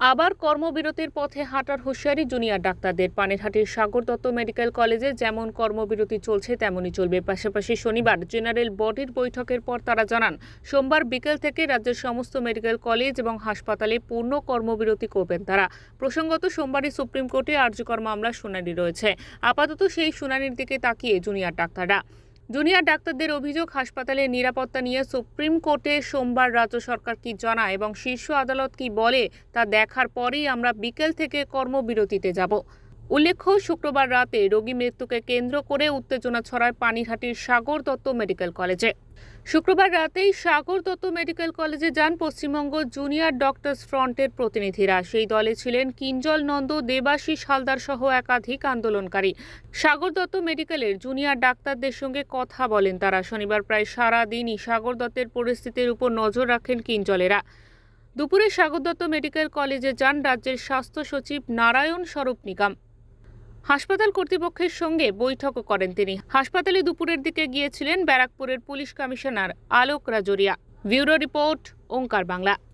আবার কর্মবিরতির পথে হাঁটার হুঁশিয়ারি জুনিয়র ডাক্তারদের। পানিরহাটির সাগর দত্ত মেডিকেল কলেজে যেমন কর্মবিরতি চলছে, তেমনই চলবে। পাশাপাশি শনিবার জেনারেল বডির বৈঠকের পর তারা জানান, সোমবার বিকেল থেকে রাজ্যের সমস্ত মেডিকেল কলেজ এবং হাসপাতালে পূর্ণ কর্মবিরতি করবেন তারা। প্রসঙ্গত, সোমবারই সুপ্রিম কোর্টে আর্যকর মামলার শুনানি রয়েছে। আপাতত সেই শুনানির দিকে তাকিয়ে জুনিয়র ডাক্তাররা। জুনিয়র ডাক্তারদের অভিযোগ, হাসপাতালের নিরাপত্তা নিয়ে সুপ্রিম কোর্টে সোমবার রাজ্য সরকার কি জানায় এবং শীর্ষ আদালত কি বলে তা দেখার পরেই আমরা বিকেল থেকে কর্মবিরতিতে যাব। উল্লেখ্য, শুক্রবার রাতে রোগী মৃত্যুকে কেন্দ্র করে উত্তেজনা ছড়ায় পানিরহাটির সাগর দত্ত মেডিকেল কলেজে। শুক্রবার রাতেই সাগর দত্ত মেডিকেল কলেজে যান পশ্চিমবঙ্গ জুনিয়র ডক্টরস ফ্রন্টের প্রতিনিধিরা। সেই দলে ছিলেন কিঞ্জল নন্দ, দেবাশিস হালদার সহ একাধিক আন্দোলনকারী। সাগর দত্ত মেডিকেলের জুনিয়র ডাক্তারদের সঙ্গে কথা বলেন তারা। শনিবার প্রায় সারা দিনই সাগর দত্তের পরিস্থিতির উপর নজর রাখেন কিঞ্জলেরা। দুপুরে সাগর দত্ত মেডিকেল কলেজে যান রাজ্যের স্বাস্থ্য সচিব নারায়ণ স্বরূপ নিগম। হাসপাতাল কর্তৃপক্ষের সঙ্গে বৈঠকও করেন তিনি। হাসপাতালে দুপুরের দিকে গিয়েছিলেন ব্যারাকপুরের police commissioner Alok Rajoria. Bureau report, Omkar Bangla.